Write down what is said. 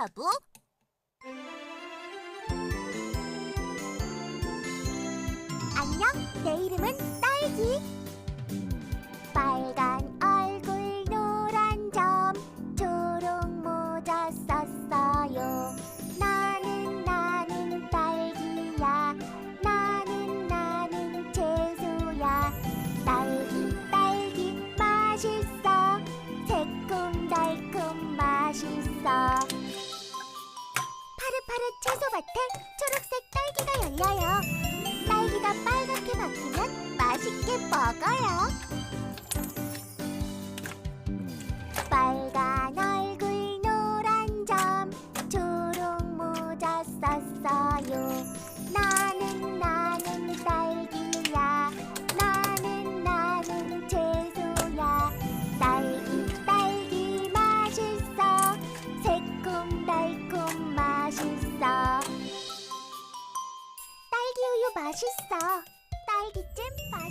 바보? 안녕, 내 이름은 딸기. 빨간 얼굴, 노란 점, 초록 모자 썼어요. 나는 나는 딸기야. 나는 나는 채소야. 딸기 딸기 맛있어. 새콤달콤 맛있어. 파릇파릇 채소밭에 초록색 딸기가 열려요. 딸기가 빨갛게 바뀌면 맛있게 먹어요. 빨간 얼굴 노란 점 초록 모자 썼어요. 나 맛있어. 딸기잼 맛있어.